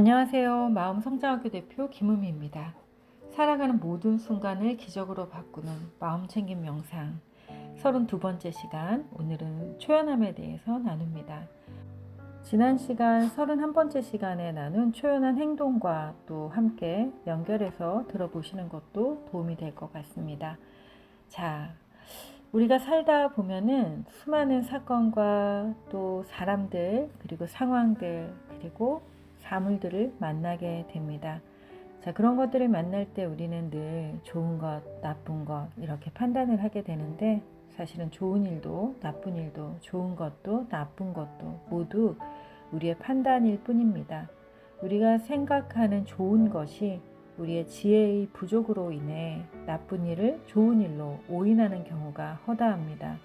안녕하세요. 마음 성장학교 대표 김은미입니다. 살아가는 모든 순간을 기적으로 바꾸는 마음 챙김 명상 32번째 시간 오늘은 초연함에 대해서 나눕니다. 지난 시간 31번째 시간에 나눈 초연한 행동과 또 함께 연결해서 들어보시는 것도 도움이 될 것 같습니다. 자, 우리가 살다 보면은 수많은 사건과 또 사람들 그리고 상황들 그리고 사물들을 만나게 됩니다. 자, 그런 것들을 만날 때 우리는 늘 좋은 것, 나쁜 것 이렇게 판단을 하게 되는데 사실은 좋은 일도 나쁜 일도 좋은 것도 나쁜 것도 모두 우리의 판단일 뿐입니다. 우리가 생각하는 좋은 것이 우리의 지혜의 부족으로 인해 나쁜 일을 좋은 일로 오인하는 경우가 허다합니다.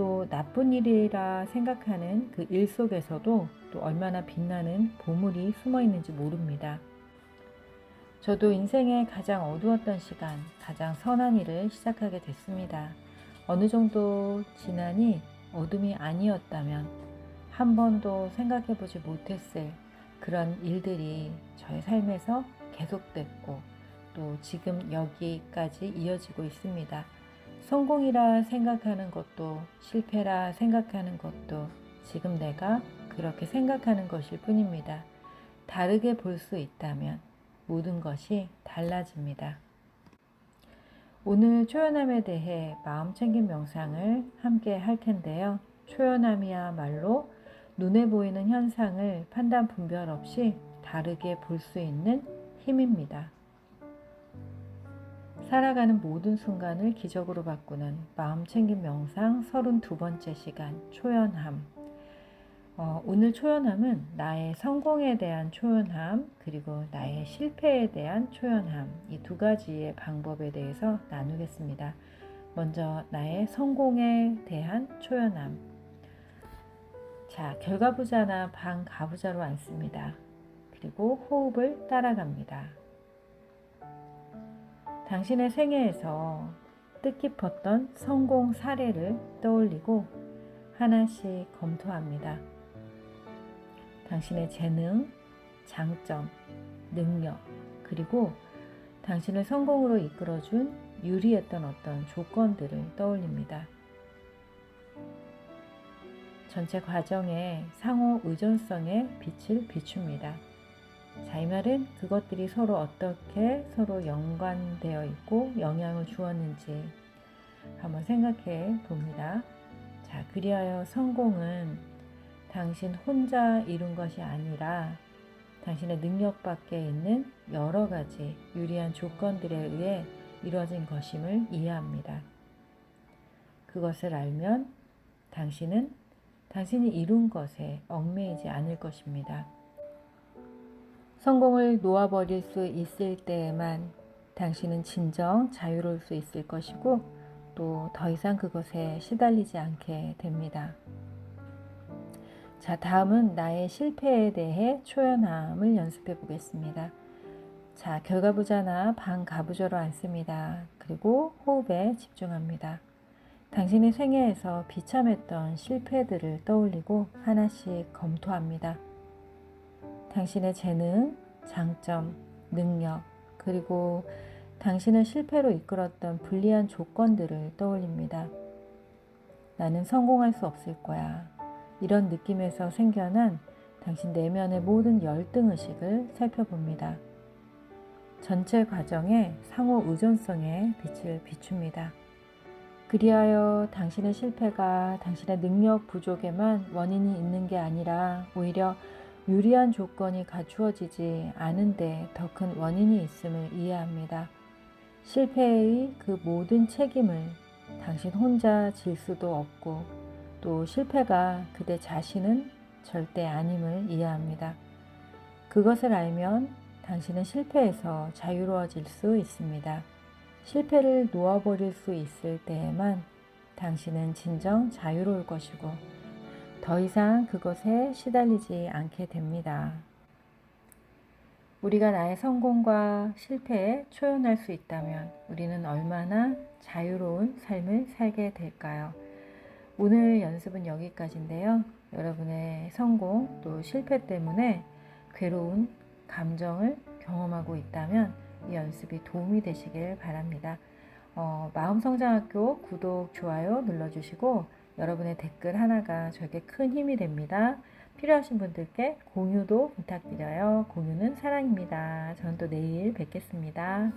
또 나쁜 일이라 생각하는 그 일 속에서도 또 얼마나 빛나는 보물이 숨어 있는지 모릅니다. 저도 인생의 가장 어두웠던 시간, 가장 선한 일을 시작하게 됐습니다. 어느 정도 지나니 어둠이 아니었다면 한 번도 생각해 보지 못했을 그런 일들이 저의 삶에서 계속됐고 또 지금 여기까지 이어지고 있습니다. 성공이라 생각하는 것도 실패라 생각하는 것도 지금 내가 그렇게 생각하는 것일 뿐입니다. 다르게 볼 수 있다면 모든 것이 달라집니다. 오늘 초연함에 대해 마음 챙김 명상을 함께 할 텐데요. 초연함이야말로 눈에 보이는 현상을 판단 분별 없이 다르게 볼 수 있는 힘입니다. 살아가는 모든 순간을 기적으로 바꾸는 마음 챙김 명상 32번째 시간 초연함 어, 오늘 초연함은 나의 성공에 대한 초연함 그리고 나의 실패에 대한 초연함 이 두 가지의 방법에 대해서 나누겠습니다. 먼저 나의 성공에 대한 초연함 자 결과부자나 반가부자로 앉습니다. 그리고 호흡을 따라갑니다. 당신의 생애에서 뜻깊었던 성공 사례를 떠올리고 하나씩 검토합니다. 당신의 재능, 장점, 능력, 그리고 당신을 성공으로 이끌어준 유리했던 어떤 조건들을 떠올립니다. 전체 과정에 상호 의존성의 빛을 비춥니다. 자, 이 말은 그것들이 서로 어떻게 서로 연관되어 있고 영향을 주었는지 한번 생각해 봅니다. 자, 그리하여 성공은 당신 혼자 이룬 것이 아니라 당신의 능력 밖에 있는 여러 가지 유리한 조건들에 의해 이루어진 것임을 이해합니다. 그것을 알면 당신은 당신이 이룬 것에 얽매이지 않을 것입니다. 성공을 놓아버릴 수 있을 때에만 당신은 진정 자유로울 수 있을 것이고 또 더 이상 그것에 시달리지 않게 됩니다. 자, 다음은 나의 실패에 대해 초연함을 연습해 보겠습니다. 자, 결과부자나 반가부저로 앉습니다. 그리고 호흡에 집중합니다. 당신의 생애에서 비참했던 실패들을 떠올리고 하나씩 검토합니다. 당신의 재능, 장점, 능력, 그리고 당신을 실패로 이끌었던 불리한 조건들을 떠올립니다. 나는 성공할 수 없을 거야. 이런 느낌에서 생겨난 당신 내면의 모든 열등의식을 살펴봅니다. 전체 과정에 상호 의존성의 빛을 비춥니다. 그리하여 당신의 실패가 당신의 능력 부족에만 원인이 있는 게 아니라 오히려 유리한 조건이 갖추어지지 않은데 더 큰 원인이 있음을 이해합니다. 실패의 그 모든 책임을 당신 혼자 질 수도 없고 또 실패가 그대 자신은 절대 아님을 이해합니다. 그것을 알면 당신은 실패에서 자유로워질 수 있습니다. 실패를 놓아버릴 수 있을 때에만 당신은 진정 자유로울 것이고 더 이상 그것에 시달리지 않게 됩니다. 우리가 나의 성공과 실패에 초연할 수 있다면 우리는 얼마나 자유로운 삶을 살게 될까요? 오늘 연습은 여기까지인데요. 여러분의 성공 또 실패 때문에 괴로운 감정을 경험하고 있다면 이 연습이 도움이 되시길 바랍니다. 어, 마음성장학교 구독, 좋아요 눌러주시고 여러분의 댓글 하나가 저에게 큰 힘이 됩니다. 필요하신 분들께 공유도 부탁드려요. 공유는 사랑입니다. 저는 또 내일 뵙겠습니다.